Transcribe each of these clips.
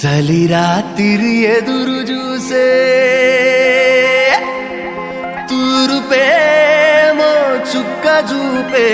చలి రాత్రి ఎదురు చూసే తూరుపేమో చుక్క చూపే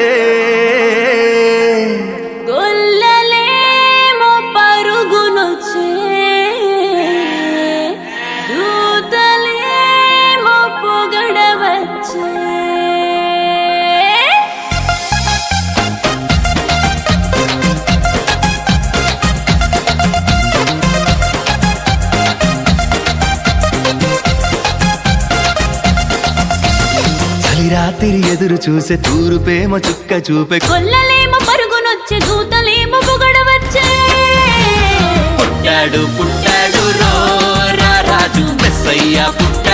రాత్రి ఎదురు చూసే తూరుపేమో చుక్క చూపే గొల్లలేమో పరుగునొచ్చే దూతలేమో పొగడవచ్చే. పుట్టాడు పుట్టాడు రో రా రాజు మెస్సయ్య పుట్టాడు.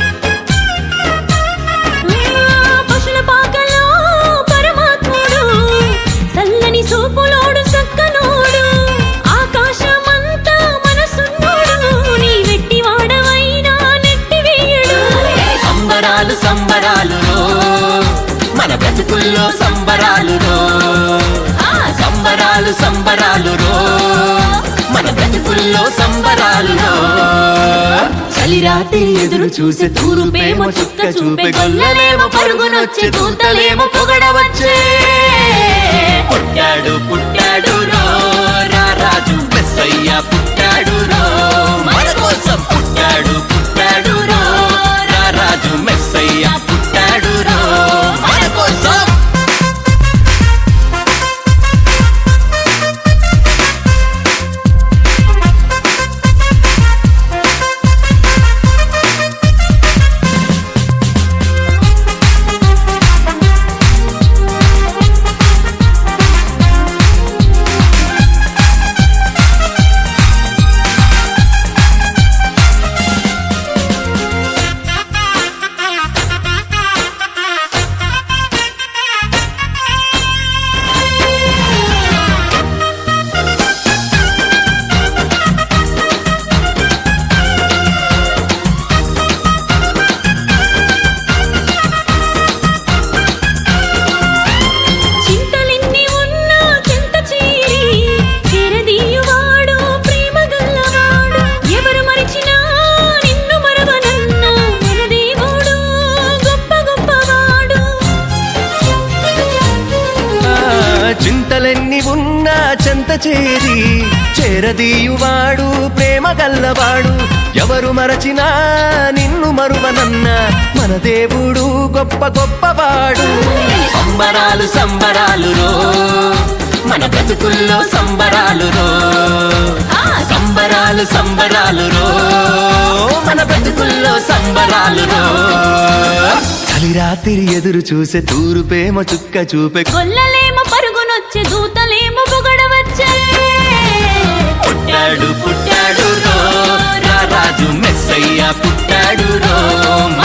సంబరాలు సంబరాలు రో. మన బ్రతుకుల్లో సంబరాలు రో. చలి రాత్రి ఎదురు చూసే తూరుపేమో చుక్క చూపే గొల్లలేమో పరుగునొచ్చి దూతలేమో చింతలెన్ని ఉన్నా చెంత చేరి చేరదీయువాడు ప్రేమ గల్లవాడు. ఎవరు మరచినా నిన్ను మరువనన్న మన దేవుడు గొప్ప గొప్పవాడు. సంబరాలు సంబరాలు రో మన బ్రతుకుల్లో సంబరాలు రో ఆ. సంబరాలు సంబరాలు రో మన బ్రతుకుల్లో సంబరాలు రో చలి రాత్రి ఎదురు చూసే తూరుపేమో చుక్క చూపే గొల్లలేమో పుట్టాడు పుట్టాడు రో. రాజు మెస్సయ్య పుట్టాడు రో. మన